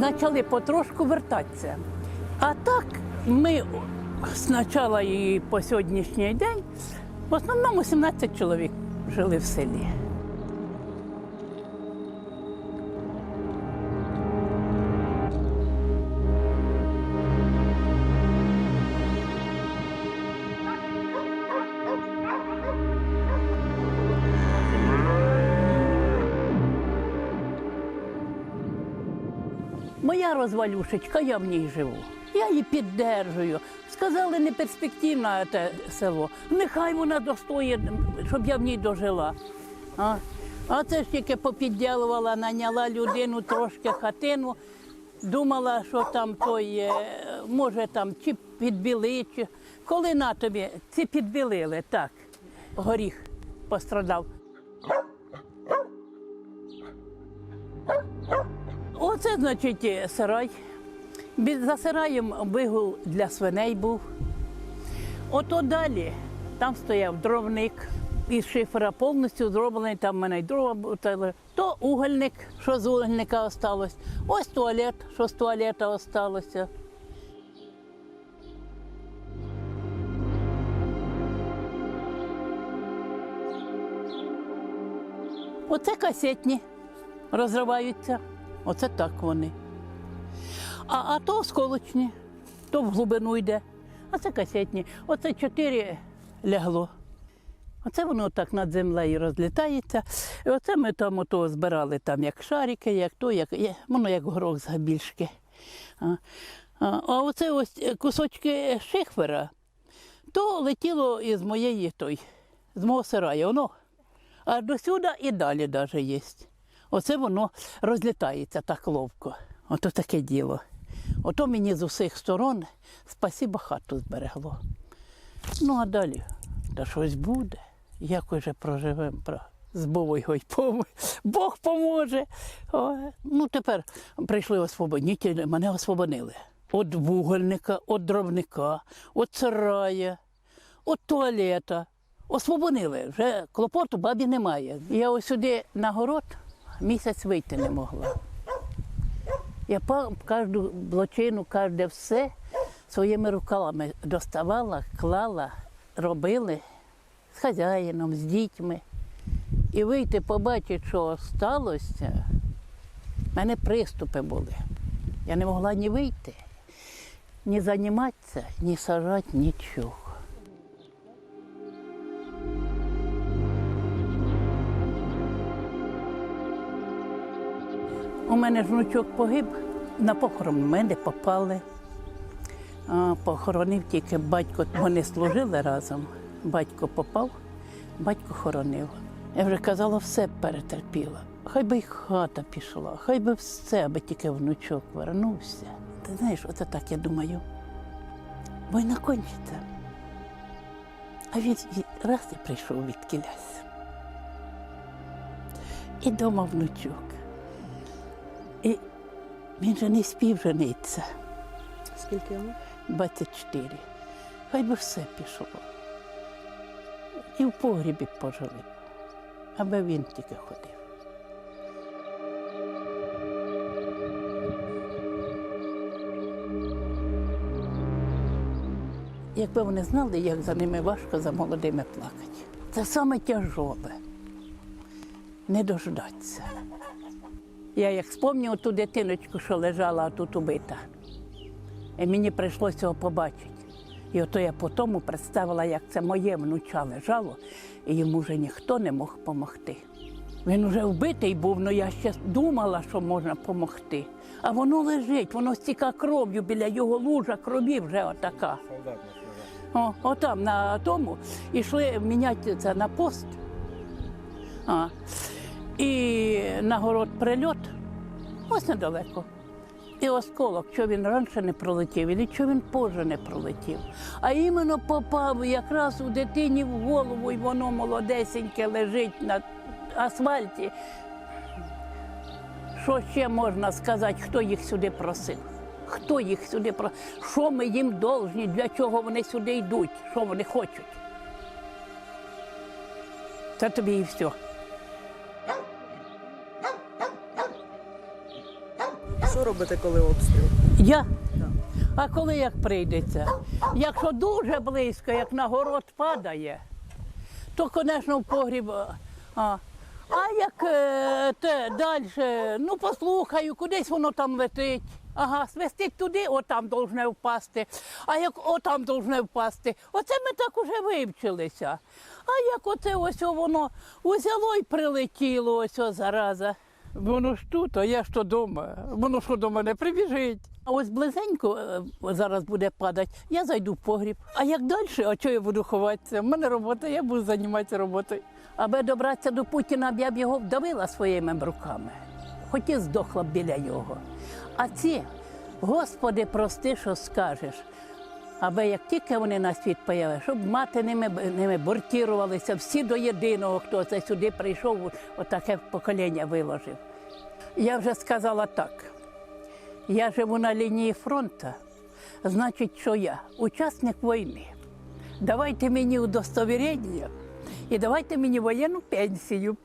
почали потрошку вертатися. А так ми спочатку і по сьогоднішній день в основному 17 чоловік жили в селі. Розвалюшечка, я в ній живу. Я її піддержую. Сказали, не перспективне те село. Нехай вона достоїть, щоб я в ній дожила. А, а це ж тільки попідділувала, наняла людину трошки хатину. Думала, що там той, е, може там чи підбіли, чи коли на тобі, ці підбілили, так. Горіх пострадав. Оце, значить, е, сарай. За сараєм вигул для свиней був. Ото далі там стояв дровник із шифера повністю зроблений, там в мене й дрова були. То угольник, що з угольника осталось. Ось туалет, що з туалета осталося. Оце касетні розриваються. Оце так вони. А, а то осколочні, то в глибину йде. А це касетні. Оце чотири лягло. Оце воно так над землею розлітається. І оце ми там ото збирали там як шарики, як то, як, воно як горох з габільшки. А, а, а оце ось кусочки шихвера, то летіло із моєї той, з мого сараю. Воно аж до сюди і далі навіть є. Оце воно розлітається так ловко. Ото таке діло. Ото мені з усіх сторон спасіба хату зберегло. Ну, а далі, та щось буде. Якось же проживемо. З Богою поможе. Бог поможе. О, ну, тепер прийшли освободнітелі, мене освободили. От вугольника, от дровника, от сарая, от туалета. Освободили, вже клопоту бабі немає. Я ось сюди на город місяць вийти не могла. Я кожну блочину, кожне все своїми руками доставала, клала, робили з хазяїном, з дітьми. І вийти, побачити, що сталося, в мене приступи були. Я не могла ні вийти, ні займатися, ні сажати, нічого. У мене внучок погиб, на похорон ми не попали. Похоронив тільки батько, вони служили разом. Батько попав, батько хоронив. Я вже казала, все перетерпіла. Хай би й хата пішла, хай би все, аби тільки внучок вернувся. Ти знаєш, оце так я думаю. Війна кончиться. А він раз і прийшов від кілясь. І дома внучок. І він же не спів жениться. Скільки йому? 24. Хай би все пішло. І в погрібі пожили, аби він тільки ходив. Якби вони знали, як за ними важко за молодими плакати. Це саме тяжобе. Не дождатися. Я як спомню ту дитиночку, що лежала тут убита. І мені прийшлося його побачити. І ото я по тому представила, як це моє внуча лежало, і йому вже ніхто не мог допомогти. Він вже вбитий був, але я ще думала, що можна допомогти. А воно лежить, воно стіка кров'ю біля його лужа, крові вже отака. О, отам на тому йшли міняти це на пост. А. І на город прильот, ось недалеко. І осколок, що він раніше не пролетів, і що він позже не пролетів. А іменно попав якраз у дитині в голову, і воно молодесеньке лежить на асфальті. Що ще можна сказати, хто їх сюди просив? Хто їх сюди просив? Що ми їм должні, для чого вони сюди йдуть, що вони хочуть? Це тобі і все. Що робите, коли обстріл? Я? А коли як прийдеться? Якщо дуже близько, як на город падає, то, звісно, в погріб. А, а як е, те, далі, ну послухаю, кудись воно там летить. Ага, свистить туди, отам должне впасти. А як отам должне впасти, оце ми так уже вивчилися. А як оце ось воно узяло і прилетіло, ось о зараза. Воно ж тут, а я ж то вдома. Воно ж до мене прибіжить. А ось близенько е, зараз буде падати, я зайду в погріб. А як далі, а чого я буду ховатися? У мене робота, я буду займатися роботою. Аби добратися до Путіна, я б його вдавила своїми руками, хоч і здохла б біля його. А ці, Господи, прости, що скажеш. Аби як тільки вони на світ появили, щоб мати ними, ними бортірувалися, всі до єдиного, хто це сюди прийшов, отаке покоління виложив. Я вже сказала так. Я живу на лінії фронту, значить, що я учасник війни. Давайте мені удостовірення і давайте мені воєнну пенсію.